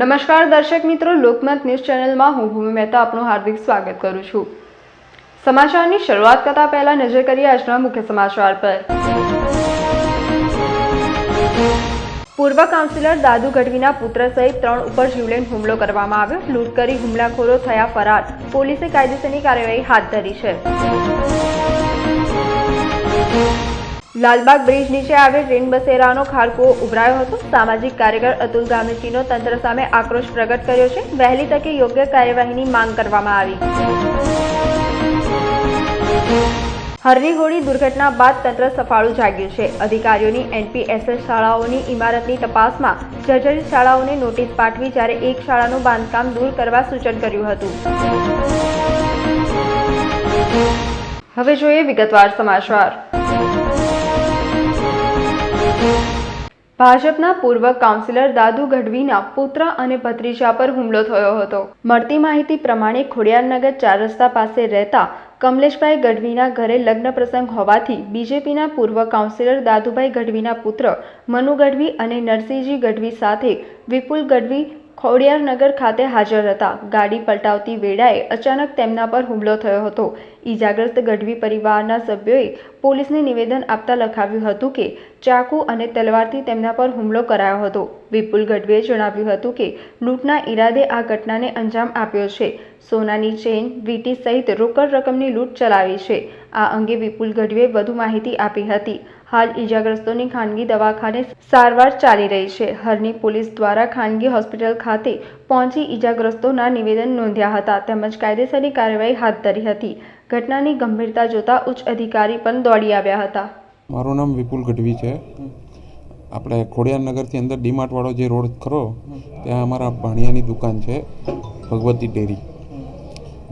નમસ્કાર દર્શક મિત્રો લોકમત ન્યૂઝ ચેનલમાં હું ભૂમિ મહેતા આપનું હાર્દિક સ્વાગત કરું છું. સમાચારની શરૂઆત કરતા પહેલા નજર કરીએ આજના મુખ્ય સમાચાર પર. પૂર્વ કાઉન્સિલર દાદુ ગઢવીના પુત્ર સહિત ત્રણ ઉપર જીવલેણ હુમલો કરવામાં આવ્યો. લૂંટ કરી હુમલાખોરો થયા ફરાર. પોલીસે કાયદેસરની કાર્યવાહી હાથ ધરી છે. લાલબાગ બ્રિજ નીચે આવેલ ટ્રેન બસેરાનો ખાડકો ઉભરાયો હતો. સામાજિક કાર્યકર અતુલ ગામેચીનો તંત્ર સામે આક્રોશ પ્રગટ કર્યો છે. વહેલી તકે યોગ્ય કાર્યવાહીની માંગ કરવામાં આવી. હરની દુર્ઘટના બાદ તંત્ર સફાળું જાગ્યું છે. અધિકારીઓની એનપીએસએસ શાળાઓની ઇમારતની તપાસમાં જર્જરિત શાળાઓને નોટિસ પાઠવી જ્યારે એક શાળાનું બાંધકામ દૂર કરવા સૂચન કર્યું હતું. હવે જોઈએ વિગતવાર સમાચાર. ભાજપના પૂર્વ કાઉન્સિલર દાદુ ગઢવીના પુત્ર અને ભત્રીજા પર હુમલો થયો હતો. મળતી માહિતી પ્રમાણે ખોડિયારનગર ચાર રસ્તા પાસે રહેતા કમલેશભાઈ ગઢવીના ઘરે લગ્ન પ્રસંગ હોવાથી બીજેપીના પૂર્વ કાઉન્સિલર દાદુભાઈ ગઢવીના પુત્ર મનુ ગઢવી અને નરસિંહજી ગઢવી સાથે વિપુલ ગઢવી ખોડિયારનગર ખાતે હાજર હતા. ગાડી પલટાવતી વેળાએ અચાનક તેમના પર હુમલો થયો હતો. ઈજાગ્રસ્ત ગઢવી પરિવારના સભ્યોએ પોલીસને નિવેદન આપતા લખાવ્યું હતું કે, ચાકુ અને તલવારથી તેમના પર હુમલો કરાયો હતો. વિપુલ ગઢવીએ જણાવ્યું હતું કે, લૂંટના ઈરાદે આ ઘટનાને અંજામ આપ્યો છે. સોનાની ચેન, વીટી સહિત રોકડ રકમની લૂંટ ચલાવી છે. આ અંગે વિપુલ ગઢવીએ વધુ માહિતી આપી હતી. હાલ ઈજાગ્રસ્તોની ખાનગી દવાખાને સારવાર ચાલી રહી છે. હરની પોલીસ દ્વારા ખાનગી હોસ્પિટલ ખાતે પહોંચી ઈજાગ્રસ્તોના નિવેદન નોંધ્યા હતા તેમજ કાયદેસરની કાર્યવાહી હાથ ધરી હતી. ઘટનાની ગંભીરતા જોતા ઉચ્ચ અધિકારી પણ દોડી આવ્યા હતા. મારું નામ વિપુલ ગઢવી છે. આપણે ખોડિયારનગરથી અંદર ડીમાર્ટવાળો જે રોડ ખરો, ત્યાં અમારા ભાણિયાની દુકાન છે, ભગવતી ડેરી.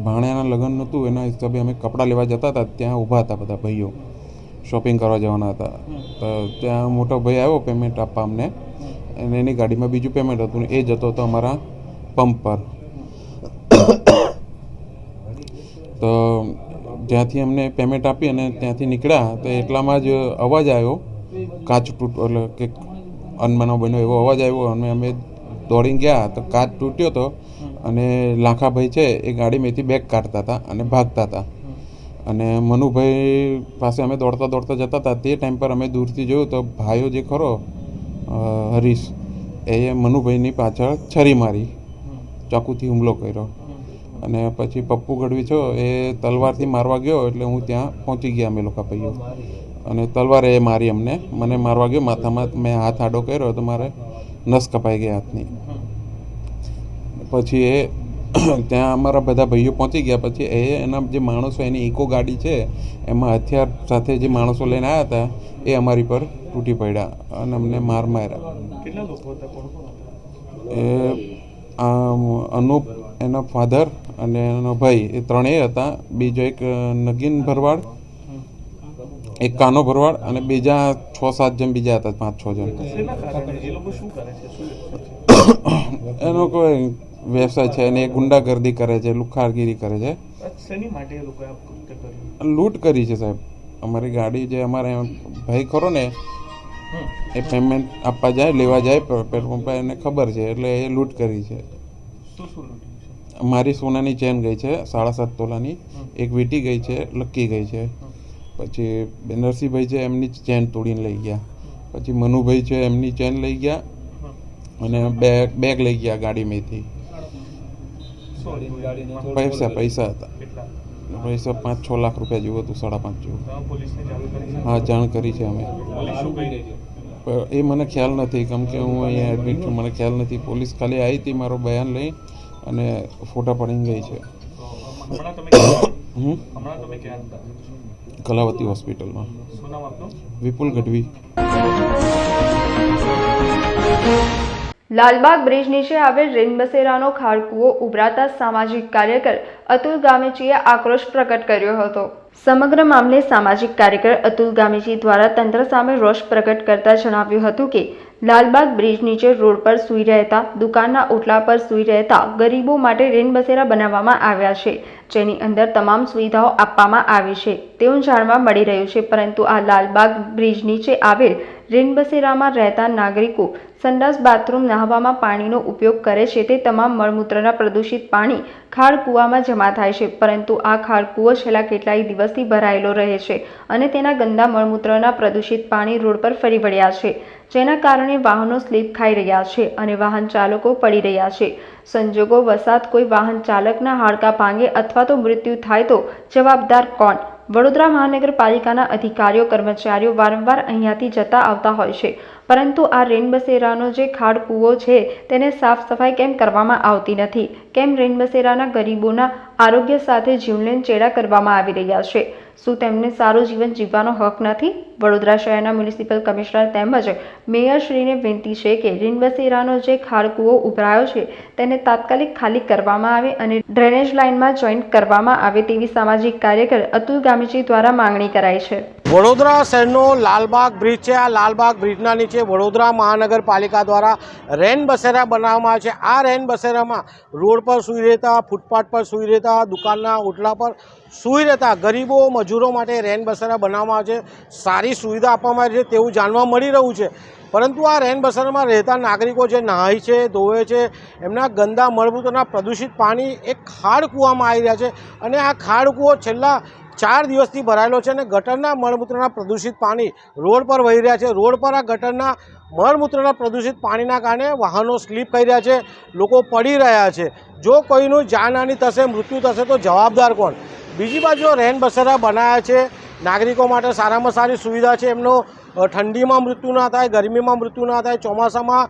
ભાણિયાના લગ્ન નહોતું, એના હિસાબે અમે કપડાં લેવા જતા હતા, ત્યાં ઊભા હતા બધા ભાઈઓ. શોપિંગ કરવા જવાના હતા. તો ત્યાં મોટો ભાઈ આવ્યો પેમેન્ટ આપવા અમને. અને એની ગાડીમાં બીજું પેમેન્ટ હતું એ જતો હતો અમારા પંપ પર. તો જ્યાંથી અમને પેમેન્ટ આપી અને ત્યાંથી નીકળ્યા. તો એટલામાં જ અવાજ આવ્યો. કાચ તૂટ એટલે કે અનમાનો બન્યો એવો અવાજ આવ્યો. અને અમે દોડીને ગયા તો કાચ તૂટ્યો હતો અને લાખાભાઈ છે એ ગાડીમાંથી બેગ કાઢતા હતા અને ભાગતા હતા. અને મનુભાઈ પાસે અમે દોડતા દોડતા જતા હતા. તે ટાઈમ પર અમે દૂરથી જોયું તો ભાઈઓ જે ખરો હરીશ, એ મનુભાઈની પાછળ છરી મારી, ચાકુથી હુમલો કર્યો. અને પછી પપ્પુ ગઢવી છો એ તલવારથી મારવા ગયો એટલે હું ત્યાં પહોંચી ગયા અમે લોકો ભાઈઓ. અને તલવારે એ મારી અમને. મને મારવા ગયો, માથામાં મેં હાથ આડો કર્યો તો મારે નસ કપાઈ ગયા હાથની. પછી એ ત્યાં અમારા બધા ભાઈઓ પહોંચી ગયા. પછી એ એના જે માણસો એની ઇકો ગાડી છે એમાં હથિયાર સાથે જે માણસો લઈને આવ્યા હતા એ અમારી પર તૂટી પડ્યા અને અમને માર માર્યા? એ અનુપ એના ફાધર અને એનો ભાઈ એ ત્રણેય હતા. બીજો એક નગીન ભરવાડ એક કાનો ભરવાડ અને બીજા છ સાત જણ બીજા હતા પાંચ છ જણ? એનો કોઈ વ્યવસાય છે અને એ ગુંડાગર્દી કરે છે લુખારગીરી કરે છે. શેની માટે લૂંટ કરી છે સાહેબ. અમારી ગાડી જે અમારે ભાઈ ખરો ને એ પેમેન્ટ આપવા જાય લેવા જાય પેટ્રોલ પંપ એને ખબર છે એટલે એ લૂંટ કરી છે. મારી સોનાની ચેન ગઈ છે સાડા સાત તોલાની. એક વીટી ગઈ છે લક્કી ગઈ છે. પછી બેનરસિંહભાઈ છે એમની ચેન તોડીને લઈ ગયા. પછી મનુભાઈ છે એમની ચેન લઈ ગયા. અને બેગ બેગ લઈ ગયા ગાડીમાંથી? પૈસા પૈસા હતા. પૈસા પાંચ છ લાખ રૂપિયા જેવું હતું, સાડા પાંચ જેવું. હા, જાણ કરી છે અમે. એ મને ખ્યાલ નથી. કેમ કે હું અહીંયા એડમિટ છું, મને ખ્યાલ નથી. પોલીસ ખાલી આવી હતી મારો બયાન લઈ અને ફોટા પડીને ગઈ છે. કલાવતી હોસ્પિટલમાં. વિપુલ ગઢવી. લાલબાગ બ્રિજ નીચે આવેલ રેનબસેરાનો ખાડકુઓ ઉભરાતા સામાજિક કાર્યકર અતુલ ગામેચીએ આક્રોશ પ્રકટ કર્યો હતો. સમગ્ર મામલે સામાજિક કાર્યકર અતુલ ગામેચી દ્વારા તંત્ર સામે રોષ પ્રકટ કરતા જણાવ્યું હતું કે, લાલબાગ બ્રિજ નીચે રોડ પર સૂઈ રહેતા, દુકાનના ઓટલા પર સૂઈ રહેતા ગરીબો માટે રેનબસેરા બનાવવામાં આવ્યા છે. જેની અંદર તમામ સુવિધાઓ આપવામાં આવી છે. તેવું જાણવા મળી રહ્યું છે, પરંતુ આ લાલબાગ બ્રિજ નીચે આવેલ રેનબસેરામાં રહેતા નાગરિકો સંડાસ બાથરૂમ નહાવામાં પાણીનો ઉપયોગ કરે છે તે તમામ મળમૂત્રના પ્રદૂષિત પાણી ખાડ કૂવામાં જમા થાય છે, પરંતુ આ ખાડ કૂવો છેલ્લા કેટલાય દિવસથી ભરાયેલો રહે છે અને તેના ગંદા મળમૂત્રના પ્રદૂષિત પાણી રોડ પર ફરી વળ્યા છે, જેના કારણે વાહનો સ્લીપ ખાઈ રહ્યા છે અને વાહન ચાલકો પડી રહ્યા છે. સંજોગો વસાત કોઈ વાહન ચાલકના હાડકાં ભાંગે અથવા તો મૃત્યુ થાય તો જવાબદાર કોણ? વડોદરા મહાનગરપાલિકાના અધિકારીઓ કર્મચારીઓ વારંવાર અહીંયાથી જતા આવતા હોય છે. પરંતુ આ રેનબસેરાનો જે ખાડ કૂવો છે, તેને સાફ સફાઈ કેમ કરવામાં આવતી નથી? કેમ રેનબસેરાના ગરીબોના આરોગ્ય સાથે જીવલેણ ચેડા કરવામાં આવી રહ્યા છે? શું તેમને સારું જીવન જીવવાનો હક નથી? વડોદરા શહેરના મ્યુનિસિપલ કમિશનર તેમજ મેયરશ્રીને વિનંતી છે કે રીનબસેરાનો જે ખાડકૂવો ઉભરાયો છે, તેને તાત્કાલિક ખાલી કરવામાં આવે અને ડ્રેનેજ લાઇનમાં જોઈન્ટ કરવામાં આવે તેવી સામાજિક કાર્યકર અતુલ ગામીજી દ્વારા માંગણી કરાઈ છે. વડોદરા શહેરનો લાલબાગ બ્રિજ છે. આ લાલબાગ બ્રિજના નીચે વડોદરા મહાનગરપાલિકા દ્વારા રેન બસેરા બનાવવામાં આવે છે. આ રેન બસેરામાં રોડ પર સૂઈ રહેતા, ફૂટપાથ પર સૂઈ રહેતા, દુકાનના ઓટલા પર સૂઈ રહેતા ગરીબો, મજૂરો માટે રેન બસેરા બનાવવામાં આવે છે. સારી સુવિધા આપવામાં આવે છે તેવું જાણવા મળી રહ્યું છે. પરંતુ આ રેન બસેરામાં રહેતા નાગરિકો જે નહાય છે, ધોવે છે, એમના ગંદા મળભૂતોના પ્રદૂષિત પાણી એક ખાડ કૂવામાં આવી રહ્યા છે. અને આ ખાડ કૂવો છેલ્લા ચાર દિવસથી ભરાયેલો છે અને ગટરના મળમૂત્રના પ્રદૂષિત પાણી રોડ પર વહી રહ્યા છે. રોડ પર આ ગટરના મળમૂત્રના પ્રદૂષિત પાણીના કારણે વાહનો સ્લીપ કરી રહ્યા છે. લોકો પડી રહ્યા છે. જો કોઈનું જાનહાની થશે, મૃત્યુ થશે, તો જવાબદાર કોણ? બીજી બાજુ રેન બસેરા બનાવ્યા છે. નાગરિકો માટે સારામાં સારી સુવિધા છે. એમનો ઠંડીમાં મૃત્યુ ના થાય, ગરમીમાં મૃત્યુ ના થાય, ચોમાસામાં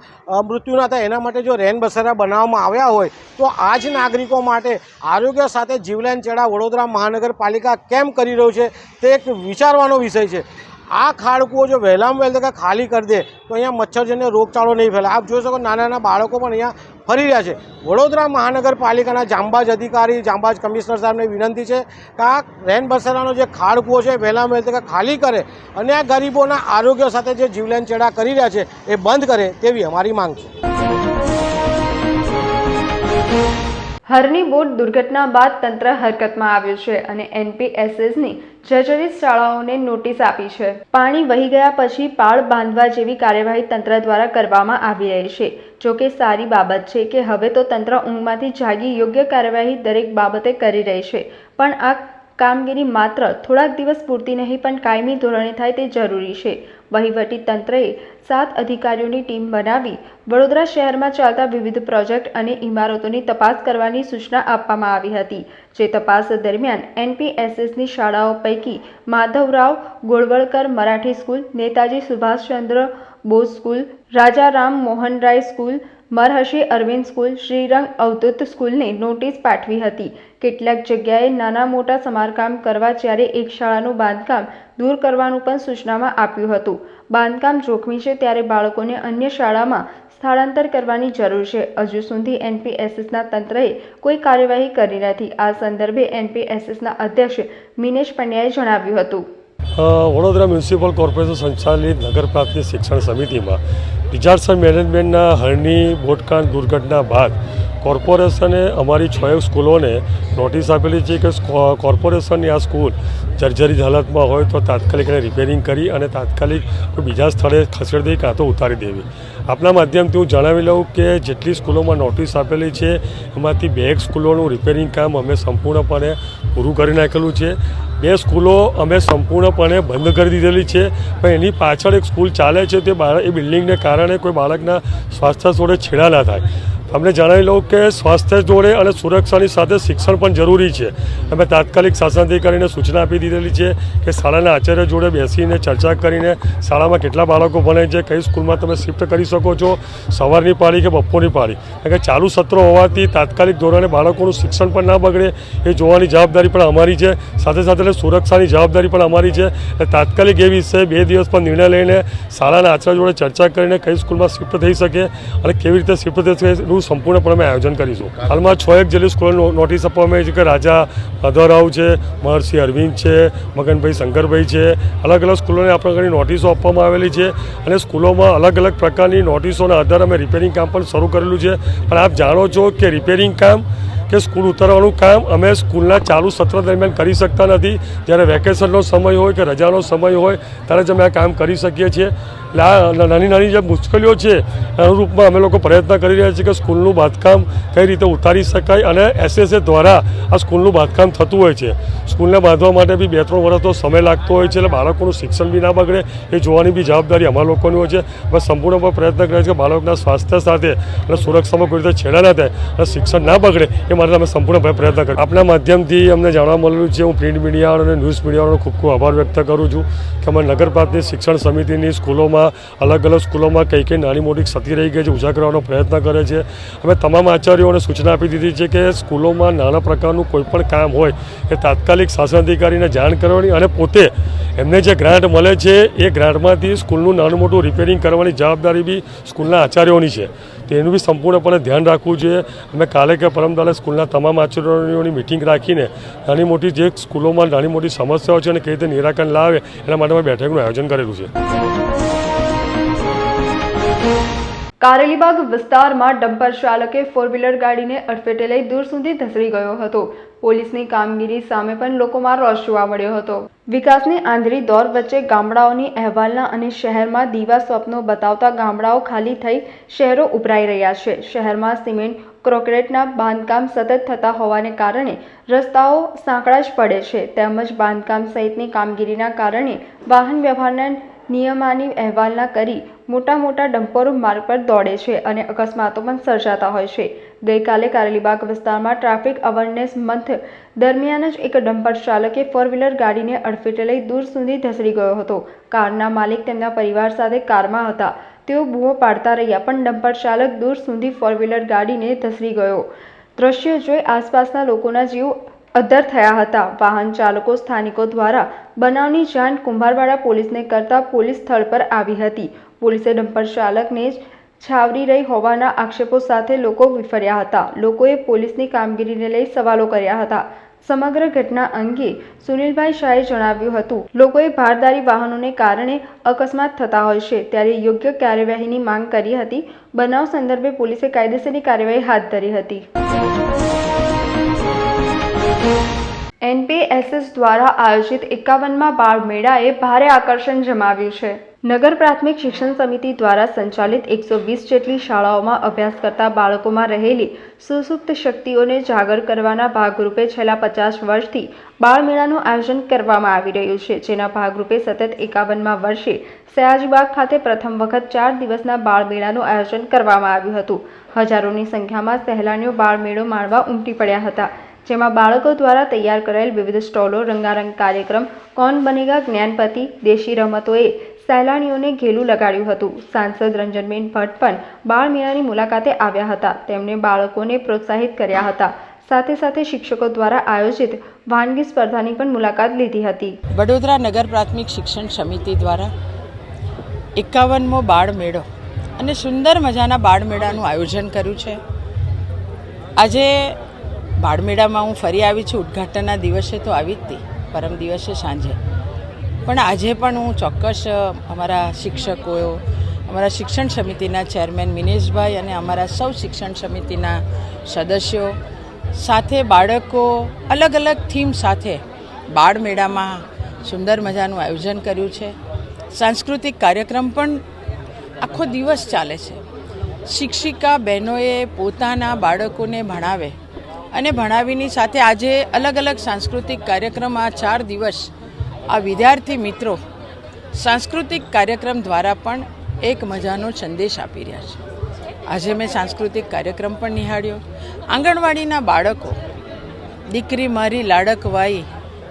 મૃત્યુ ના થાય, એના માટે જો રેન બસેરા બનાવવામાં આવ્યા હોય, તો આ જ નાગરિકો માટે આરોગ્ય સાથે જીવલેણ ચેડા વડોદરા મહાનગરપાલિકા કેમ કરી રહ્યું છે, તે એક વિચારવાનો વિષય છે. આ ખાડકુઓ જો વહેલામાં વહેલ તકે ખાલી કરી દે, તો અહીંયા મચ્છરજન્ય રોગચાળો નહીં ફેલાય. આપ જોઈ શકો નાના નાના બાળકો પણ અહીંયા ફરી રહ્યા છે. વડોદરા મહાનગરપાલિકાના જાંબાજ અધિકારી જાંબાજ કમિશનર સાહેબને વિનંતી છે કે આ રેન બસેરાનો જે ખાડકુઓ છે, વહેલામાં વહેલી તકે ખાલી કરે અને આ ગરીબોના આરોગ્ય સાથે જે જીવલેણ ચેડા કરી રહ્યા છે, એ બંધ કરે તેવી અમારી માંગ છે. હરની બોટ દુર્ઘટના બાદ તંત્ર હરકતમાં આવ્યું છે અને એનપીએસએસની જર્જરિત શાળાઓને નોટિસ આપી છે. પાણી વહી ગયા પછી પાળ બાંધવા જેવી કાર્યવાહી તંત્ર દ્વારા કરવામાં આવી રહી છે. જો કે સારી બાબત છે કે હવે તો તંત્ર ઊંઘમાંથી જાગી યોગ્ય કાર્યવાહી દરેક બાબતે કરી રહી છે. પણ આ કામગીરી માત્ર થોડાક દિવસ પૂરતી નહીં, પણ કાયમી ધોરણે થાય તે જરૂરી છે. વહીવટી તંત્રએ સાત અધિકારીઓની ટીમ બનાવી વડોદરા શહેરમાં ચાલતા વિવિધ પ્રોજેક્ટ અને ઇમારતોની તપાસ કરવાની સૂચના આપવામાં આવી હતી, જે તપાસ દરમિયાન એનપીએસએસની શાળાઓ પૈકી Madhavrao Golwalkar Marathi school, Netaji Subhashchandra Bose school Rajaram Mohanray school, Maharshi Arvind school, Shrirang Avdhoot સ્કૂલને notice પાઠવી હતી. કેટલાક જગ્યાએ નાના મોટા સમારકામ કરવા જ્યારે એક શાળાનું બાંધકામ દૂર કરવાનું પણ સૂચનામાં આપ્યું હતું. બાંધકામ જોખમી છે ત્યારે બાળકોને અન્ય શાળામાં સ્થળાંતર કરવાની જરૂર છે. હજુ સુધી એનપીએસએસના તંત્રએ કોઈ કાર્યવાહી કરી નથી. આ સંદર્ભે એનપીએસએસના અધ્યક્ષ મિનેશ પંડ્યાએ જણાવ્યું હતું. વડોદરા મ્યુનિસિપલ કોર્પોરેશન સંચાલિત નગર શિક્ષણ સમિતિમાં ડિઝાસ્ટર મેનેજમેન્ટના હરની બોટકાંડ દુર્ઘટના બાદ કોર્પોરેશને અમારી છ એક સ્કૂલોને નોટિસ આપેલી છે કે કોર્પોરેશનની આ સ્કૂલ જર્જરિત હાલતમાં હોય તો તાત્કાલિક એને રિપેરિંગ કરી અને તાત્કાલિક બીજા સ્થળે ખસેડી દઈ કાં તો ઉતારી દેવી. આપના માધ્યમથી હું જણાવી લઉં કે જેટલી સ્કૂલોમાં નોટિસ આપેલી છે, એમાંથી બે એક સ્કૂલોનું રિપેરિંગ કામ અમે સંપૂર્ણપણે પૂરું કરી નાખેલું છે. બે સ્કૂલો અમે સંપૂર્ણપણે બંધ કરી દીધેલી છે, પણ એની પાછળ એક સ્કૂલ ચાલે છે તે બાળક એ બિલ્ડિંગને કારણે કોઈ બાળકના સ્વાસ્થ્ય જોડે છેડા ના થાય. અમને જણાવી લઉં કે સ્વાસ્થ્ય જોડે અને સુરક્ષાની સાથે શિક્ષણ પણ જરૂરી છે. અમે તાત્કાલિક શાસનાધિકારીને સૂચના આપી દીધેલી છે કે શાળાના આચાર્ય જોડે બેસીને ચર્ચા કરીને શાળામાં કેટલા બાળકો ભણે છે, કઈ સ્કૂલમાં તમે શિફ્ટ કરી શકો છો, સવારની પાળી કે બપોરની પાળી. કારણ કે ચાલુ સત્રો હોવાથી તાત્કાલિક ધોરણે બાળકોનું શિક્ષણ પણ ના બગડે, એ જોવાની જવાબદારી પણ અમારી છે. સાથે સાથે સુરક્ષાની જવાબદારી પણ અમારી છે. તાત્કાલિક એ વિશે બે દિવસ પર નિર્ણય લઈને શાળાના આચાર્ય જોડે ચર્ચા કરીને કઈ સ્કૂલમાં શિફ્ટ થઈ શકે અને કેવી રીતે શિફ્ટ થઈ શકે સંપૂર્ણપણે અમે આયોજન કરીશું. હાલમાં છ એક જેટલી સ્કૂલો નોટિસ આપવામાં આવી છે કે રાજા માધવરાવ છે, મહર્ષિ અરવિંદ છે, મગનભાઈ શંકરભાઈ છે. અલગ અલગ સ્કૂલોને આપણે ઘણી નોટિસો આપવામાં આવેલી છે અને સ્કૂલોમાં અલગ અલગ પ્રકારની નોટિસોના આધારે અમે રિપેરિંગ કામ પણ શરૂ કરેલું છે. પણ આપ જાણો છો કે રિપેરિંગ કામ કે સ્કૂલ ઉતારવાનું કામ અમે સ્કૂલના ચાલુ સત્ર દરમિયાન કરી શકતા નથી. જ્યારે વેકેશનનો સમય હોય કે રજાનો સમય હોય, ત્યારે જ અમે આ કામ કરી શકીએ છીએ. નાની નાની જે મુશ્કેલીઓ છે અનુરૂપમાં અમે લોકો પ્રયત્ન કરી રહ્યા છીએ કે સ્કૂલનું બાંધકામ કઈ રીતે ઉતારી શકાય અને એસએસએ દ્વારા આ સ્કૂલનું બાંધકામ થતું હોય છે. સ્કૂલને બાંધવા માટે બી બે ત્રણ વર્ષનો સમય લાગતો હોય છે, એટલે બાળકોનું શિક્ષણ બી ના બગડે, એ જોવાની બી જવાબદારી અમારા લોકોની હોય છે. અમે સંપૂર્ણપણે પ્રયત્ન કરીએ છીએ કે બાળકના સ્વાસ્થ્ય સાથે અને સુરક્ષામાં કોઈ રીતે છેડા ના થાય અને શિક્ષણ ના બગડે એ માટે અમે સંપૂર્ણપણે પ્રયત્ન કરીએ આપણા માધ્યમથી અમને જાણવા મળેલું છે. હું પ્રિન્ટ મીડિયા અને ન્યૂઝ મીડિયાનો ખૂબ ખૂબ આભાર વ્યક્ત કરું છું કે અમે નગરપાલિકાની શિક્ષણ સમિતિની સ્કૂલોમાં, અલગ અલગ સ્કૂલોમાં કઈ કઈ નાની મોટી ક્ષતિ રહી ગઈ છે ઉજા કરવાનો પ્રયત્ન કરે છે. અમે તમામ આચાર્યોને સૂચના આપી દીધી છે કે સ્કૂલોમાં નાના પ્રકારનું કોઈપણ કામ હોય એ તાત્કાલિક શાસન અધિકારીને જાણ કરવાની અને પોતે એમને જે ગ્રાન્ટ મળે છે, એ ગ્રાન્ટમાંથી સ્કૂલનું નાનું મોટું રિપેરિંગ કરવાની જવાબદારી બી સ્કૂલના આચાર્યોની છે. એનું બી સંપૂર્ણપણે ધ્યાન રાખવું જોઈએ. અમે કાલે કે પરમદાલે સ્કૂલના તમામ આચાર્યોની મિટિંગ રાખીને નાની મોટી જે સ્કૂલોમાં નાની મોટી સમસ્યાઓ છે અને કઈ રીતે નિરાકરણ લાવે એના માટે અમે બેઠકનું આયોજન કરેલું છે. કારેલીબાગ વિસ્તારમાં ડમ્પર ચાલકે ફોર વ્હીલર ગાડીને અડફેટે લઈ દૂર સુધી ધસડી ગયો હતો. પોલીસની કામગીરી સામે પણ લોકોમાં રોષ જોવા મળ્યો હતો. વિકાસની આંધળી દોર વચ્ચે ગામડાઓની અહેવાલના અને શહેરમાં દીવા સ્વપ્નો બતાવતા ગામડાઓ ખાલી થઈ શહેરો ઉભરાઈ રહ્યા છે. શહેરમાં સિમેન્ટ, ક્રોકરેટના બાંધકામ સતત થતા હોવાને કારણે રસ્તાઓ સાંકડા જ પડે છે. તેમજ બાંધકામ સહિતની કામગીરીના કારણે વાહન વ્યવહારના નિયમાની અહેવાલના કરી મોટા મોટા ડમ્પરો માર્ગ પર દોડે છે અને અકસ્માતો પણ સર્જાતા હોય છે. ગઈકાલે કારેલીબાગ વિસ્તારમાં ટ્રાફિક અવેરનેસ મંથ દરમિયાન જ એક ડમ્પર ચાલકે ફોર વ્હીલર ગાડીને અડફેટે લઈ દૂર સુધી ધસડી ગયો હતો. કારના માલિક તેમના પરિવાર સાથે કારમાં હતા. તેઓ બૂમો પાડતા રહ્યા પણ ડમ્પર ચાલક દૂર સુધી ફોર વ્હીલર ગાડીને ધસડી ગયો. દ્રશ્ય જોઈ આસપાસના લોકોના જીવ અદ્ધર થયા હતા. વાહન ચાલકો સ્થાનિકો દ્વારા બનાવની જાણ કુંભારવાડા પોલીસને કરતા પોલીસ સ્થળ પર આવી હતી. પોલીસે ડમ્પર ચાલકને જ છાવરી રહી હોવાના આક્ષેપો સાથે લોકો વિફર્યા હતા. લોકોએ પોલીસની કામગીરીને લઈ સવાલો કર્યા હતા. સમગ્ર ઘટના અંગે સુનિલભાઈ શાહે જણાવ્યું હતું. લોકોએ ભારદારી વાહનોને કારણે અકસ્માત થતા હોય છે. ત્યારે યોગ્ય કાર્યવાહીની માંગ કરી હતી. બનાવ સંદર્ભે પોલીસે કાયદેસરની કાર્યવાહી હાથ ધરી હતી. એનપીએસએસ દ્વારા આયોજિત એકાવનમાં બાળ મેળાએ ભારે આકર્ષણ જમાવ્યું છે. નગર પ્રાથમિક શિક્ષણ સમિતિ દ્વારા સંચાલિત એકસો વીસ જેટલી શાળાઓમાં અભ્યાસ કરતા બાળકોમાં રહેલી સુસુપ્ત શક્તિઓને જાગર કરવાના ભાગરૂપે છેલ્લા પચાસ વર્ષથી બાળમેળાનું આયોજન કરવામાં આવી રહ્યું છે, જેના ભાગરૂપે સતત એકાવનમાં વર્ષે સયાજીબાગ ખાતે પ્રથમ વખત ચાર દિવસના બાળમેળાનું આયોજન કરવામાં આવ્યું હતું. હજારોની સંખ્યામાં સહેલાણીઓ બાળમેળો માણવા ઉમટી પડ્યા હતા, જેમાં બાળકો દ્વારા તૈયાર કરાયેલ વિવિધ સ્ટોલો, રંગારંગ કાર્યક્રમ, કોણ બનેગા જ્ઞાનપતિ, દેશી રમતોએ સહેલાણીઓને ઘેલું લગાડ્યું હતું. સાંસદ રંજનબેન ભટ્ટ પણ બાળમેળાની મુલાકાતે આવ્યા હતા. તેમણે બાળકોને પ્રોત્સાહિત કર્યા હતા. સાથે સાથે શિક્ષકો દ્વારા આયોજિત વાનગી સ્પર્ધાની પણ મુલાકાત લીધી હતી. વડોદરા નગર પ્રાથમિક શિક્ષણ સમિતિ દ્વારા એકાવનમો બાળ મેળો અને સુંદર મજાના બાળ મેળાનું આયોજન કર્યું છે. આજે બાળમેળામાં હું ફરી આવી છું. ઉદ્ઘાટનના દિવસે તો આવી જ હતી. પરમ દિવસે સાંજે. પણ આજે પણ હું ચોક્કસ અમારા શિક્ષકો અમારા શિક્ષણ સમિતિના ચેરમેન મિનેશભાઈ અને અમારા સૌ શિક્ષણ સમિતિના સદસ્યો સાથે બાળકો અલગ અલગ થીમ સાથે બાળમેળામાં સુંદર મજાનું આયોજન કર્યું છે. સાંસ્કૃતિક કાર્યક્રમ પણ આખો દિવસ ચાલે છે. શિક્ષિકા બહેનોએ પોતાના બાળકોને ભણાવે અને ભણાવીની સાથે આજે અલગ અલગ સાંસ્કૃતિક કાર્યક્રમ આ ચાર દિવસ આ વિદ્યાર્થી મિત્રો સાંસ્કૃતિક કાર્યક્રમ દ્વારા પણ એક મજાનો સંદેશ આપી રહ્યા છે. આજે મેં સાંસ્કૃતિક કાર્યક્રમ પણ નિહાળ્યો. આંગણવાડીના બાળકો, દીકરી મારી લાડકવાઈ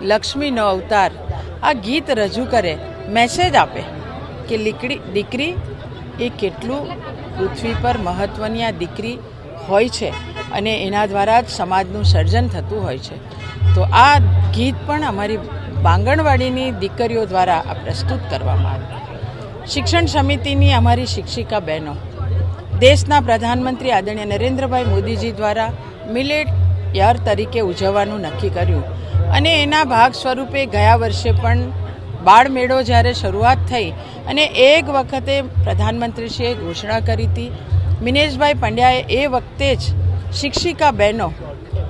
લક્ષ્મીનો અવતાર, આ ગીત રજૂ કરે મેસેજ આપે કે લીકડી, દીકરી, એ કેટલું પૃથ્વી પર મહત્ત્વની આ દીકરી હોય છે અને એના દ્વારા જ સમાજનું સર્જન થતું હોય છે. તો આ ગીત પણ અમારી બાંગણવાડીની દીકરીઓ દ્વારા આ પ્રસ્તુત કરવામાં આવ્યું. શિક્ષણ સમિતિની અમારી શિક્ષિકા બહેનો, દેશના પ્રધાનમંત્રી આદરણીય નરેન્દ્રભાઈ મોદીજી દ્વારા મિલેટ યર તરીકે ઉજવવાનું નક્કી કર્યું અને એના ભાગ સ્વરૂપે ગયા વર્ષે પણ બાળમેળો જ્યારે શરૂઆત થઈ અને એક વખતે પ્રધાનમંત્રીશ્રીએ ઘોષણા કરી હતી, મિનેશભાઈ પંડ્યાએ એ વખતે જ શિક્ષિકા બહેનો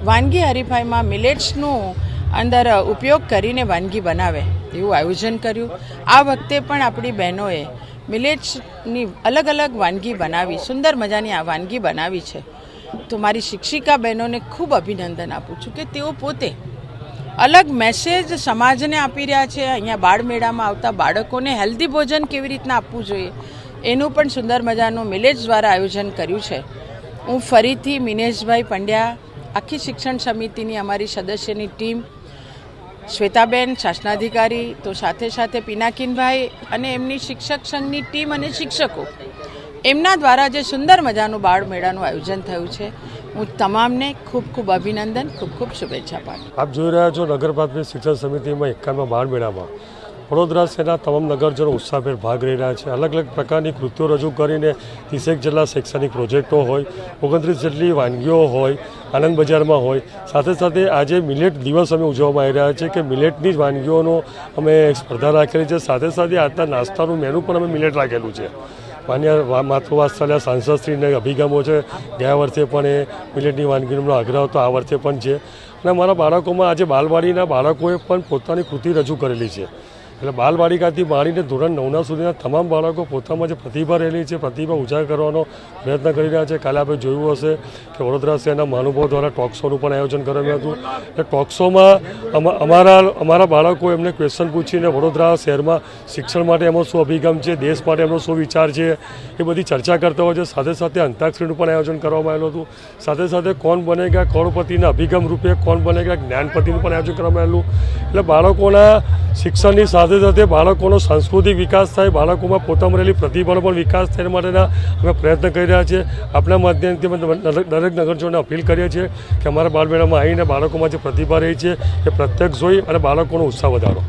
વાનગી હરીફાઈમાં મિલેટ્સનું અંદર ઉપયોગ કરીને વાનગી બનાવે એવું આયોજન કર્યું. આ વખતે પણ આપણી બહેનોએ મિલેટ્સની અલગ અલગ વાનગી બનાવી, સુંદર મજાની આ વાનગી બનાવી છે. તો મારી શિક્ષિકા બહેનોને ખૂબ અભિનંદન આપું છું કે તેઓ પોતે અલગ મેસેજ સમાજને આપી રહ્યા છે. અહીંયા બાળમેળામાં આવતા બાળકોને હેલ્ધી ભોજન કેવી રીતના આપવું જોઈએ એનું પણ સુંદર મજાનું મિલેજ દ્વારા આયોજન કર્યું છે. હું ફરીથી મિનેશભાઈ પંડ્યા, આખી શિક્ષણ સમિતિની અમારી સદસ્યની ટીમ શ્વેતાબેન શાસનાધિકારી, તો સાથે સાથે પિનાકીનભાઈ અને એમની શિક્ષક સંઘની ટીમ અને શિક્ષકો. એમના દ્વારા જે સુંદર મજાનું બાળ મેળાનું આયોજન થયું છે. હું તમામને ખૂબ ખૂબ અભિનંદન, ખૂબ ખૂબ શુભેચ્છા પાઠ આપ જોઈ રહ્યા છો નગર પ્રાથમિક શિક્ષણ સમિતિમાં એકાવનમાં બાળ મેળામાં. વડોદરા શહેરના તમામ નગરજનો ઉત્સાહભેર ભાગ લઈ રહ્યા છે. અલગ અલગ પ્રકારની કૃત્યો રજૂ કરીને ત્રીસેક જેટલા શૈક્ષણિક પ્રોજેક્ટો હોય, ઓગણત્રીસ જેટલી વાનગીઓ હોય, આનંદ બજારમાં હોય. સાથે સાથે આજે મિલેટ દિવસ અમે ઉજવવામાં આવી રહ્યા છે કે મિલેટની જ વાનગીઓનો અમે સ્પર્ધા રાખેલી છે. સાથે સાથે આજના નાસ્તાનું મેનુ પણ અમે મિલેટ રાખેલું છે. માન્ય માતૃવાત્સલ્ય સાંસદશ્રીને અભિગમો છે. ગયા વર્ષે પણ એ મિલેટની વાનગીનો આગ્રહ હતો. આ વર્ષે પણ છે. અને મારા બાળકોમાં આજે બાલવાડીના બાળકોએ પણ પોતાની કૃતિ રજૂ કરેલી છે. એટલે બાલવાડિકાથી માંડીને ધોરણ નવના સુધીના તમામ બાળકો પોતામાં જે પ્રતિભા રહેલી છે, પ્રતિભા ઉજાગર કરવાનો પ્રયત્ન કરી રહ્યા છે. કાલે આપણે જોયું હશે કે વડોદરા શહેરના મહાનુભાવ દ્વારા ટોક શોનું પણ આયોજન કરાવ્યું હતું. એટલે ટોક શોમાં અમા- અમારા અમારા બાળકો એમને ક્વેશ્ચન પૂછીને વડોદરા શહેરમાં શિક્ષણ માટે એમનો શું અભિગમ છે, દેશ માટે એમનો શું વિચાર છે, એ બધી ચર્ચા કરતા હોય છે. સાથે સાથે અંતાક્ષરીનું પણ આયોજન કરવામાં આવેલું હતું. સાથે સાથે કોણ બનેગા કરોડપતિના અભિગમ રૂપે કોણ બનેગા જ્ઞાનપતિનું પણ આયોજન કરવામાં આવેલું. એટલે બાળકોના શિક્ષણની સાથે સાથે બાળકોનો સાંસ્કૃતિક વિકાસ થાય, બાળકોમાં પોતામાં રહેલી પ્રતિભાનો પણ વિકાસ થાય માટેના અમે પ્રયત્ન કરી રહ્યા છીએ. આપણા માધ્યમથી અમે દરેક નગરજનોને અપીલ કરીએ છીએ કે અમારા બાળમેળામાં આવીને બાળકોમાં જે પ્રતિભા રહી છે એ પ્રત્યક્ષ જોઈ અને બાળકોનો ઉત્સાહ વધારો.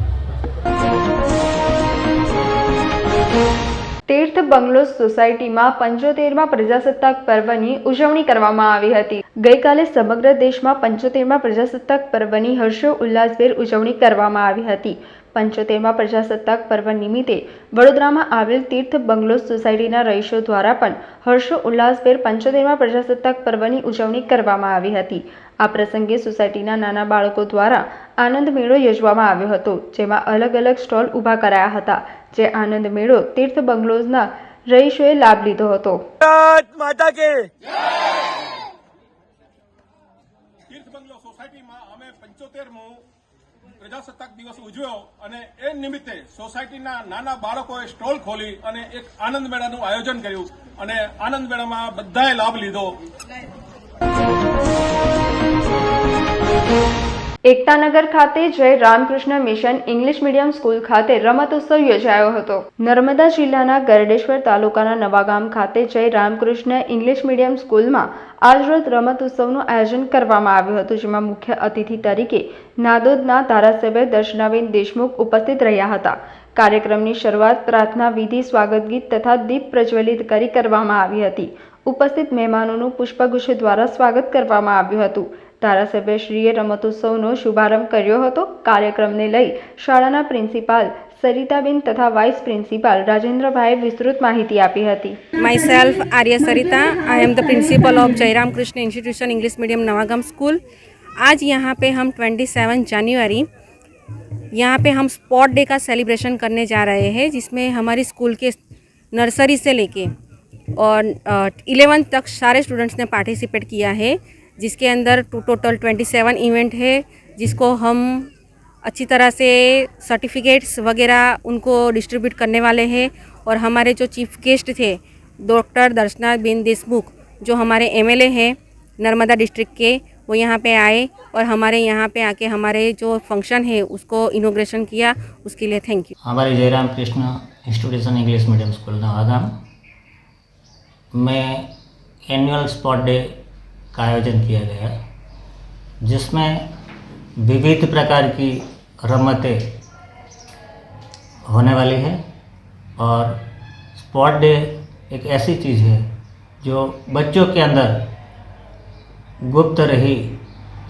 તીર્થ બંગલોઝ સોસાયટીમાં પંચોતેરમાં પ્રજાસત્તાક પર્વની ઉજવણી કરવામાં આવી હતી. ગઈકાલે સમગ્ર દેશમાં પંચોતેરમાં પ્રજાસત્તાક પર્વની હર્ષો ઉલ્લાસભેર ઉજવણી કરવામાં આવી હતી. પંચોતેરમાં પ્રજાસત્તાક પર્વ નિમિત્તે વડોદરામાં આવેલ તીર્થ બંગલોઝ સોસાયટીના રહીશો દ્વારા પણ હર્ષો ઉલ્લાસભેર પંચોતેરમાં પ્રજાસત્તાક પર્વની ઉજવણી કરવામાં આવી હતી. આ પ્રસંગે સોસાયટીના નાના બાળકો દ્વારા આનંદ મેળો યોજવામાં આવ્યો હતો જેમાં અલગ અલગ સ્ટોલ ઊભા કરાયા હતા જે આનંદ મેળો તીર્થ બંગલોઝના રહીશોએ લાભ લીધો હતો. તીર્થ બંગલો સોસાયટીમાં અમે પંચોતેરમો પ્રજાસત્તાક દિવસ ઉજવ્યો અને એ નિમિત્તે સોસાયટીના નાના બાળકોએ સ્ટોલ ખોલી અને એક આનંદ મેળાનું આયોજન કર્યું અને આનંદ મેળામાં બધાએ લાભ લીધો. એકતાનગર ખાતે Jai Ramakrishna mission English medium school ખાતે રમતોત્સવ યોજાયો હતો. નર્મદા જિલ્લાના ગરડેશ્વર તાલુકાના નવાગામ ખાતે જય રામકૃષ્ણ ઇંગ્લિશ મીડિયમ સ્કૂલમાં આજરોજ રમતોત્સવનું આયોજન કરવામાં આવ્યું હતું, જેમાં મુખ્ય અતિથિ તરીકે નાદોદના ધારાસભ્ય દર્શનાબેન દેશમુખ ઉપસ્થિત રહ્યા હતા. કાર્યક્રમની શરૂઆત પ્રાર્થના, વિધિ સ્વાગત ગીત તથા દીપ પ્રજ્વલિત કરી કરવામાં આવી હતી. ઉપસ્થિત મહેમાનોનું પુષ્પગુચ્છ દ્વારા સ્વાગત કરવામાં આવ્યું હતું. ધારાસભ્યશ્રીએ રમતોત્સવનો શુભારંભ કર્યો હતો કાર્યક્રમને લઈ શાળાના પ્રિન્સિપાલ સરિતાબેન તથા વાઇસ પ્રિન્સિપાલ રાજેન્દ્રભાઈએ વિસ્તૃત માહિતી આપી હતી Myself, Arya Sarita. I am the principal of Jairam Krishna Institution English Medium Navagam school आज यहाँ पे हम 27 जनवरी यहाँ पे हम स्पॉट डे का सेलिब्रेशन करने जा रहे हैं जिसमें हमारी स्कूल के नर्सरी से लेके और इलेवन तक सारे स्टूडेंट्स ने पार्टिसिपेट किया है जिसके अंदर टू टोटल 27 इवेंट है, जिसको हम अच्छी तरह से सर्टिफिकेट्स वगैरह उनको डिस्ट्रीब्यूट करने वाले हैं। और हमारे जो चीफ गेस्ट थे डॉक्टर दर्शना बिन देशमुख, जो हमारे एमएलए हैं, नर्मदा डिस्ट्रिक्ट के, वो यहाँ पे आए और हमारे यहाँ पे आके हमारे जो फ़ंक्शन है, उसको इनोग्रेशन किया। उसके लिए थैंक यू हमारे Jairam Krishna institution English medium school Navagam में एनुअल स्पॉट डे का आयोजन किया गया, जिसमें विविध प्रकार की रमतें होने वाली है और स्पॉट डे एक ऐसी चीज़ है जो बच्चों के अंदर गुप्त रही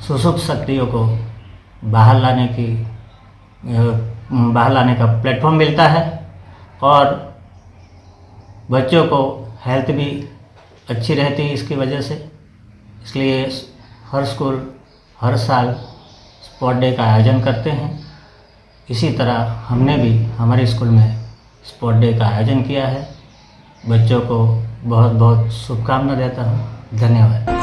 सुसुप्त शक्तियों को बाहर लाने की बाहर लाने का प्लेटफॉर्म मिलता है और बच्चों को हेल्थ भी अच्छी रहती है इसकी वजह से। इसलिए हर स्कूल हर साल स्पॉट डे का आयोजन करते हैं इसी तरह हमने भी हमारे स्कूल में स्पॉट डे का आयोजन किया है बच्चों को बहुत बहुत शुभकामना देता हूँ धन्यवाद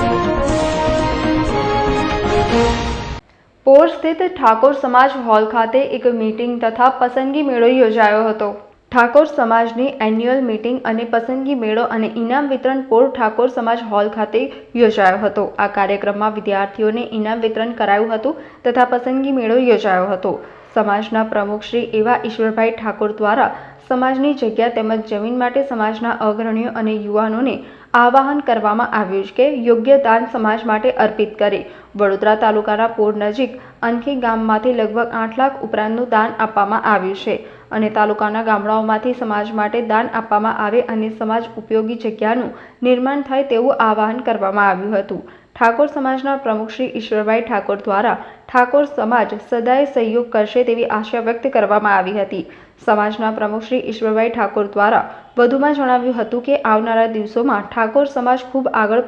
પોર સ્થિત ઠાકોર સમાજ હોલ ખાતે એક મીટિંગ તથા પસંદગી મેળો યોજાયો હતો ઠાકોર સમાજની એન્યુઅલ મીટિંગ અને પસંદગી મેળો અને ઇનામ વિતરણ પોર ઠાકોર સમાજ હોલ ખાતે યોજાયો હતો. આ કાર્યક્રમમાં વિદ્યાર્થીઓને ઇનામ વિતરણ કરાયું હતું તથા પસંદગી મેળો યોજાયો હતો. સમાજના પ્રમુખ શ્રી એવા ઈશ્વરભાઈ ઠાકોર દ્વારા સમાજની જગ્યા તેમજ જમીન માટે સમાજના અગ્રણીઓ અને યુવાનોને આવાહન કરવામાં આવ્યું છે કે યોગ્ય દાન સમાજ માટે અર્પિત કરે. વડોદરા તાલુકાના પોર નજીક અનખી ગામમાંથી લગભગ આઠ લાખ ઉપરાંતનું દાન આપવામાં આવ્યું છે. અને તાલુકાના ગામડાઓમાંથી સમાજ માટે દાન આપવામાં આવે અને સમાજ ઉપયોગી જગ્યાનું નિર્માણ થાય તેવું આવાહન કરવામાં આવ્યું હતું. ઠાકોર સમાજના પ્રમુખ શ્રી ઈશ્વરભાઈ ઠાકોર દ્વારા ઠાકોર સમાજ સદાય સહયોગ કરશે તેવી આશા વ્યક્ત કરવામાં આવી હતી. સમાજના પ્રમુખ શ્રી ઈશ્વરભાઈ ઠાકોર દ્વારા વધુમાં જણાવ્યું હતું કે આવનારા દિવસોમાં ઠાકોર સમાજ ખૂબ આગળ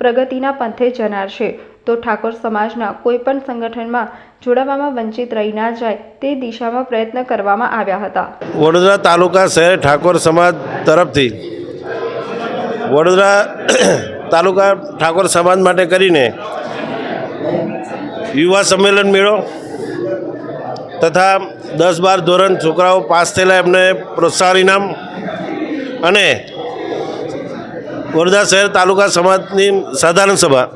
પ્રગતિના પંથે જનાર છે તો ઠાકોર સમાજના કોઈ પણ સંગઠનમાં જોડાવામાં વંચિત રહી ના જાય તે દિશામાં પ્રયત્ન કરવામાં આવ્યા હતા. વડોદરા તાલુકા શહેર ઠાકોર સમાજ તરફથી વડોદરા તાલુકા ઠાકોર સમાજ માટે કરીને યુવા સંમેલન મેળો તથા દસ બાર ધોરણ છોકરાઓ પાસ થયેલા એમને પ્રોત્સાહન ઇનામ અને વડોદરા શહેર તાલુકા સમાજની સાધારણ સભા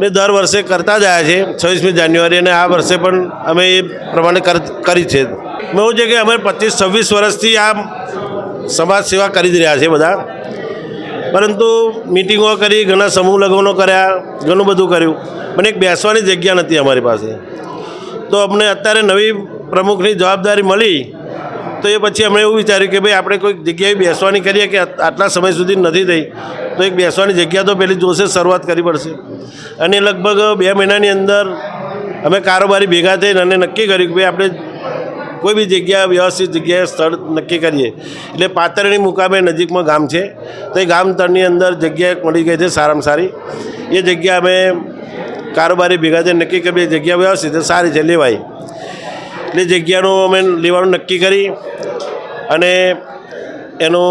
ને દર વર્ષે કરતા જ આવ્યા છે, છવ્વીસમી જાન્યુઆરી અને આ વર્ષે પણ અમે એ પ્રમાણે કર- છે. એવું છે કે અમે પચીસ, છવ્વીસ વર્ષથી આ સમાજ સેવા કરી જ રહ્યા છે બધા. પરંતુ મિટિંગો કરી, ઘણા સમૂહ લગ્નો કર્યા, ઘણું બધું કર્યું. પણ એક બેસવાની જગ્યા નથી અમારી પાસે. તો અમને અત્યારે નવી પ્રમુખની જવાબદારી મળી તો એ પછી અમે એવું વિચાર્યું કે ભાઈ, આપણે કોઈક જગ્યાએ બેસવાની કરીએ કે આટલા સમય સુધી નથી થઈ, તો એક બેસવાની જગ્યા તો પહેલી જોશે, શરૂઆત કરવી પડશે. અને લગભગ બે મહિનાની અંદર અમે કારોબારી ભેગા થઈને અને નક્કી કર્યું કે ભાઈ, આપણે કોઈ બી જગ્યા, વ્યવસ્થિત જગ્યાએ સ્થળ નક્કી કરીએ. એટલે પાતરણી મુકામે નજીકમાં ગામ છે. તો એ ગામ તળની અંદર જગ્યા મળી ગઈ છે, સારામાં સારી. એ જગ્યા અમે કારોબારી ભેગા થઈને નક્કી કરીએ જગ્યા વ્યવસ્થિત સારી છે, લેવાય. એટલે જગ્યાનું અમે લેવાનું નક્કી કરી અને એનું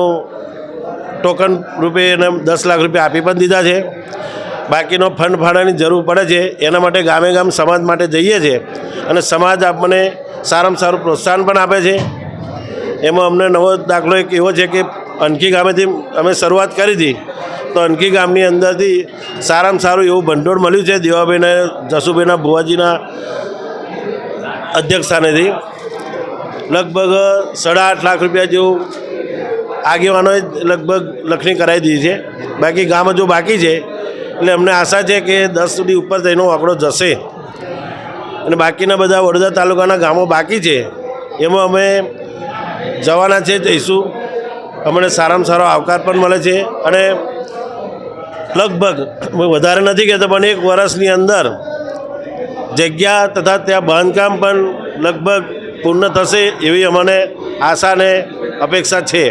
ટોકન રૂપે એને દસ લાખ રૂપિયા આપી પણ દીધા છે. બાકીનો ફંડ ફાળાની જરૂર પડે છે. એના માટે ગામે ગામ સમાજ માટે જઈએ છીએ અને સમાજ આપણને સારામાં સારું પ્રોત્સાહન પણ આપે છે. એમાં અમને નવો દાખલો એક એવો છે કે અનખી ગામેથી અમે શરૂઆત કરી હતી. તો અનખી ગામની અંદરથી સારામાં સારું એવું ભંડોળ મળ્યું છે. દેવાભાઈના, જસુભાઈના, ભુવાજીના અધ્યક્ષસ્થાનેથી લગભગ સાડા આઠ લાખ રૂપિયા જેવું આગેવાનોએ લગભગ લખણી કરાવી દીધી છે. બાકી ગામ હજુ બાકી છે, એટલે અમને આશા છે કે દસ સુધી ઉપર તેનો આંકડો જશે. અને બાકીના બધા વડોદરા તાલુકાના ગામો બાકી છે, એમાં અમે જવાના છે, જઈશું. અમને સારામાં સારો આવકાર પણ મળે છે અને લગભગ વધારે નથી કહેતો, પણ એક વર્ષની અંદર જગ્યા તથા ત્યાં બાંધકામ પણ લગભગ પૂર્ણ થશે એવી અમને આશા અને અપેક્ષા છે.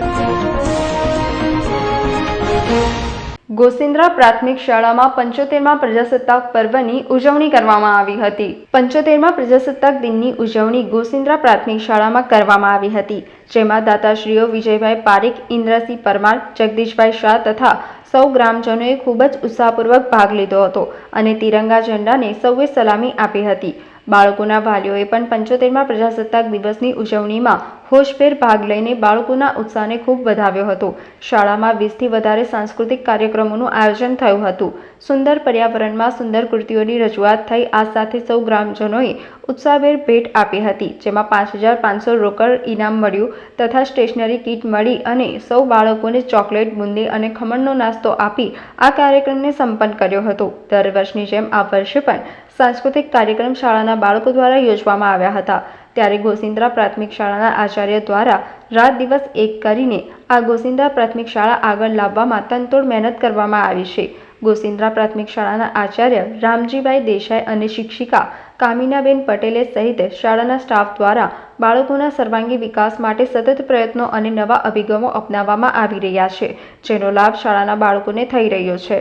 ગોસિંદ્રા પ્રાથમિક શાળામાં પંચોતેરમાં પ્રજાસત્તાક પર્વની ઉજવણી કરવામાં આવી હતી. પંચોતેરમાં પ્રજાસત્તાક દિનની ઉજવણી ગોસિન્દ્રા પ્રાથમિક શાળામાં કરવામાં આવી હતી, જેમાં દાતાશ્રીઓ વિજયભાઈ પારેખ, ઇન્દ્રસિંહ પરમાર, જગદીશભાઈ શાહ તથા સૌ ગ્રામજનોએ ખૂબ જ ઉત્સાહપૂર્વક ભાગ લીધો હતો અને તિરંગા ઝંડાને સૌએ સલામી આપી હતી. બાળકોના વાલીઓએ પણ પંચોતેરમાં પ્રજાસત્તાક દિવસની ઉજવણીમાં હોશભેર ભાગ લઈને બાળકોના ઉત્સાહને ખૂબ વધાવ્યો હતો. શાળામાં વીસથી વધારે સાંસ્કૃતિક કાર્યક્રમોનું આયોજન થયું હતું. સુંદર પર્યાવરણમાં સુંદર કૃતિઓની રજૂઆત થઈ આ સાથે સૌ ગ્રામજનોએ ઉત્સાહભેર ભેટ આપી હતી, જેમાં પાંચ હજાર પાંચસો રોકડ ઇનામ મળ્યું તથા સ્ટેશનરી કીટ મળી અને સૌ બાળકોને ચોકલેટ, બુંદી અને ખમણનો નાસ્તો આપી આ કાર્યક્રમને સંપન્ન કર્યો હતો. દર વર્ષની જેમ આ વર્ષે પણ સાંસ્કૃતિક કાર્યક્રમ શાળાના બાળકો દ્વારા યોજવામાં આવ્યા હતા. ત્યારે ગોસિન્દ્રા પ્રાથમિક શાળાના આચાર્ય દ્વારા રાત દિવસ એક કરીને આ ગોસિન્દ્રા પ્રાથમિક શાળા આગળ લાવવામાં તનતોડ મહેનત કરવામાં આવી છે. ગોસિન્દ્રા પ્રાથમિક શાળાના આચાર્ય રામજીભાઈ દેસાઈ અને શિક્ષિકા કામિનાબેન પટેલે સહિત શાળાના સ્ટાફ દ્વારા બાળકોના સર્વાંગી વિકાસ માટે સતત પ્રયત્નો અને નવા અભિગમો અપનાવવામાં આવી રહ્યા છે, જેનો લાભ શાળાના બાળકોને થઈ રહ્યો છે.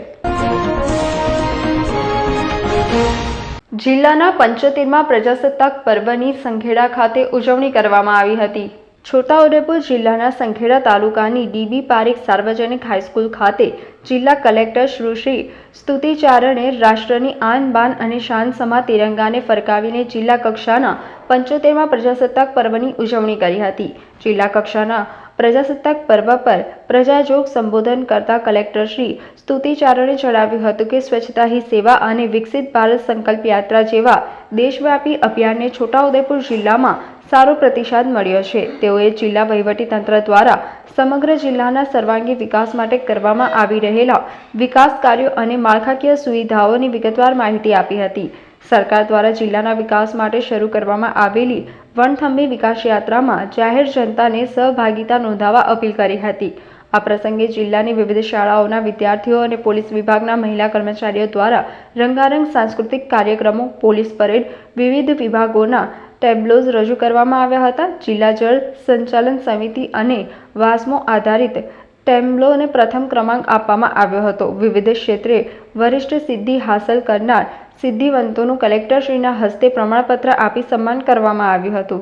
જિલ્લાના પંચોતેરમાં પ્રજાસત્તાક પર્વની સંખેડા ખાતે ઉજવણી કરવામાં આવી હતી. છોટાઉદેપુર જિલ્લાના સંખેડા તાલુકાની ડીબી પારેખ સાર્વજનિક હાઈસ્કૂલ ખાતે જિલ્લા કલેક્ટર સુશ્રી સ્તુતિચારણે રાષ્ટ્રની આન બાન અને શાન સમા તિરંગાને ફરકાવીને જિલ્લા કક્ષાના પંચોતેરમાં પ્રજાસત્તાક પર્વની ઉજવણી કરી હતી. જિલ્લા કક્ષાના પ્રજાસત્તાક પર્વ પર પ્રજાજોગ સંબોધન કરતા કલેક્ટર શ્રી સ્તુતિચારણે જણાવ્યું હતું કે સ્વચ્છતા હી સેવા અને વિકસિત ભારત સંકલ્પ યાત્રા જેવા દેશવ્યાપી અભિયાનને છોટાઉદેપુર જિલ્લામાં સારો પ્રતિસાદ મળ્યો છે. તેઓએ જિલ્લા વહીવટીતંત્ર દ્વારા સમગ્ર જિલ્લાના સર્વાંગી વિકાસ માટે કરવામાં આવી રહેલા વિકાસ કાર્યો અને માળખાકીય સુવિધાઓની વિગતવાર માહિતી આપી હતી. સરકાર દ્વારા જિલ્લાના વિકાસ માટે શરૂ કરવામાં આવેલી વણથંભી વિકાસ યાત્રામાં જાહેર જનતાને સહભાગિતા નોંધાવવા અપીલ કરી હતી. આ પ્રસંગે જિલ્લાની વિવિધ શાળાઓના વિદ્યાર્થીઓ અને પોલીસ વિભાગના મહિલા કર્મચારીઓ દ્વારા રંગારંગ સાંસ્કૃતિક કાર્યક્રમો, પોલીસ પરેડ, વિવિધ વિભાગોના ટેબ્લોઝ રજૂ કરવામાં આવ્યા હતા. જિલ્લા જળ સંચાલન સમિતિ અને વાસ્મો આધારિત ટેમ્બ્લોને પ્રથમ ક્રમાંક આપવામાં આવ્યો હતો. વિવિધ ક્ષેત્રે વરિષ્ઠ સિદ્ધિ હાંસલ કરનાર સિદ્ધિવંતોનું કલેક્ટરશ્રીના હસ્તે પ્રમાણપત્ર આપી સન્માન કરવામાં આવ્યું હતું.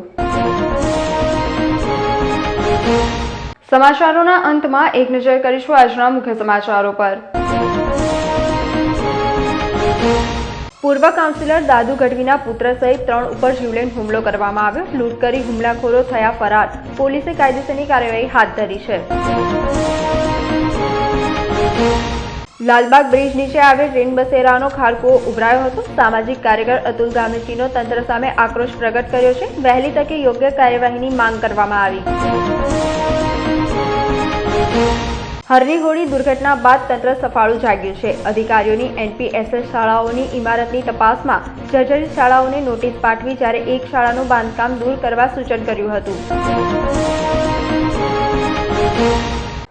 સમાચારોના અંતમાં એક નજર કરીશું આજના મુખ્ય સમાચારો પર. પૂર્વ કાઉન્સિલર દાદુ ગઢવીના પુત્ર સહિત ત્રણ ઉપર જીવલેણ હુમલો કરવામાં આવ્યો. લૂંટ કરી હુમલાખોરો થયા ફરાર. પોલીસે કાયદેસરની કાર્યવાહી હાથ ધરી છે. લાલબાગ બ્રિજ નીચે આવેલ રેન બસેરાનો ખાડકો ઉભરાયો હતો. સામાજિક કાર્યકર અતુલ ગામેચીનો તંત્ર સામે આક્રોશ પ્રગટ કર્યો છે. વહેલી તકે યોગ્ય કાર્યવાહીની માંગ કરવામાં આવી. હરની દુર્ઘટના બાદ તંત્ર સફાળું જાગ્યું છે. અધિકારીઓની એનપીએસએસ શાળાઓની ઇમારતની તપાસમાં જર્જરિત શાળાઓને નોટિસ પાઠવી જ્યારે એક શાળાનું બાંધકામ દૂર કરવા સૂચન કર્યું હતું.